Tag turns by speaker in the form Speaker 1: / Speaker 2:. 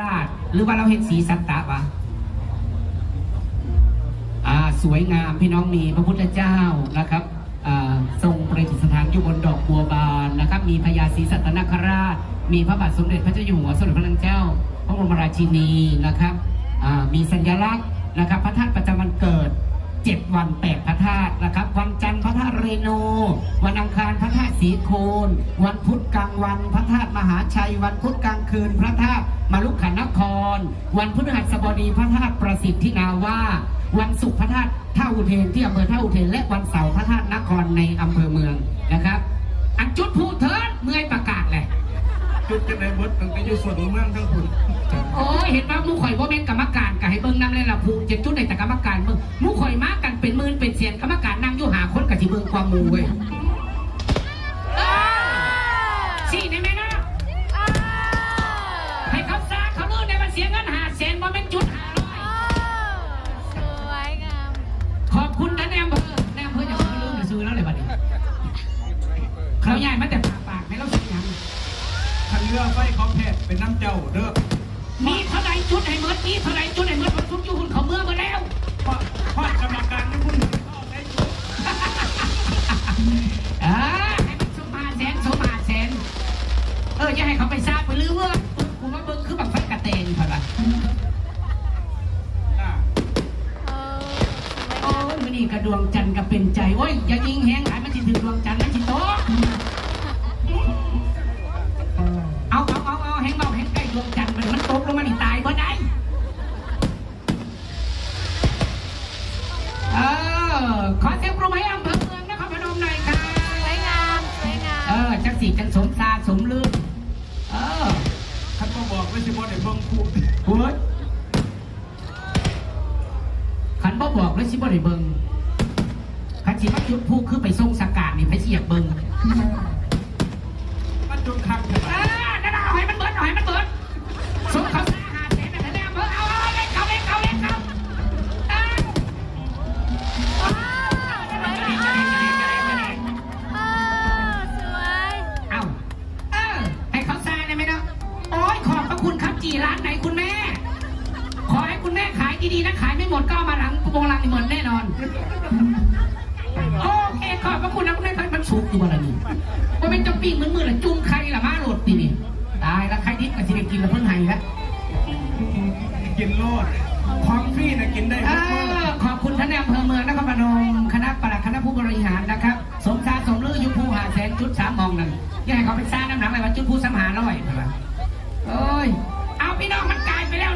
Speaker 1: ราชหรือว่าเราเห็นสีสัตตะวะอ่าสวยงามพี่น้องมีพระพุทธเจ้านะครับอ่าทรงประดิษฐานอยู่บนดอกบัวบานนะครับ มีพญาศรีสัตนคราช มีพระบาทสมเด็จพระเจ้าอยู่หัวสมเด็จพระนางเจ้า พระบรมราชินีนะครับอ่ามีสัญลักษณ์นะครับ พระธาตุประจำวันเกิดเจ็ดวันแปดพระธาตุนะครับ วันจันทร์พระธาตุเรโน วันอังคารพระธาตุสีโคน วันพุธกลางวัน พระธาตุมหาชัย วันพุธกลางคืนพระธาตุ มาลุกขนคร วันพฤหัสบดีพระธาตุประสิทธินาว่า วันศุกร์พระธาตุท่าอุเทนที่อำเภอท่าอุเทนและวันเสาร์พระธาตุนครในอำเภอเมืองนะครับ อันจุดพูเถิดเมื่อยประกาศเลย
Speaker 2: จุดจะในเบิดตั้งแต่อยู่ส่วนเมืองทั้งคุณ
Speaker 1: โอ้ยเห็นว่าหมูข่อยว่าเป็นกรรมการกับให้เบิ่งนำเลยล่ะผูกเจ็ดจุดในแต่กรรมการเบิ่งหมูข่อยมากันเป็นหมื่นเป็นเสียนกรรมการนั่งอยู่หาคนกับที่เบิ่งความหมูเว้ยสี่ในแม่ ใหญ่มาแต่ปากปากให้เราซื้อยัง
Speaker 2: ทางเรือไฟของแพทย์เป็นน้ำเจ้าเด้อ
Speaker 1: มีเท่าไรจุดให้เมิดมีเท่าไรจุดให้เมิดมันทุกอยู่หุ่นเขาเมื่อมาแล้ว
Speaker 2: เพราะเพราะกรรมการที่คุณเข้าได้จุด
Speaker 1: อ่าให้มันสมมาแสนสมมาแสนเอออย่าให้เขาไปทราบไปลือว่ากูว่าเบิ้งคือแบบไฟกระเตงผ่านละ
Speaker 2: อ่า
Speaker 3: เออส
Speaker 1: โอ้
Speaker 3: วยงาม
Speaker 1: ยมันนี่กระดวงจันทร์ก็เป็นใจโอ้ยอย่ายิงแหงหลายมันสิถึงดวงจันทร์มันสิโตะ อขอเสียงปรบมือให้อำเภอเมืองนครพนมหน่อยค่ะ
Speaker 3: สวยงามสวยงาม
Speaker 1: เออจักสีจังสมซาสมลืมเออ
Speaker 2: ท่านก็บอกไว้สิบ่ได้เบิ่งคู่
Speaker 1: โอ้ยขันบ่บอกเลยสิบ่ได้เบิ่งขันสิมาจุดผู้คือไปส่งสกัด รับจีร้านไหนคุณแม่ ขอให้คุณแม่ขายดีๆนะขายไม่หมดก็เอามาหลังโปรงลังนี่หมดแน่นอน โอเคขอบพระคุณนะคุณแม่ครับมันสุกอยู่บ่ล่ะนี่ว่าเป็นจะปีกมือมือละจุ่มใครละมาโหลดตีนี่ตายแล้วใครดิบกับสิได้กินแล้วเพิ่งไห้แล้ว
Speaker 2: กินโลดของฟรีน่ะกินได้
Speaker 1: เอ
Speaker 2: ทุกมื้อ
Speaker 1: อขอบคุณท่านในอำเภอเมืองนครพนมคณะปลัดคณะผู้บริหารนะครับ สมชาสมลือยุภูหาแสนจุดสามมองนั่นอยังให้เขาไปสร้างน้ำหนักอะไรว่าจุดผู้สามหาร้อยใช่ปะโอ้ย พี่น้องมันตายไปแล้ว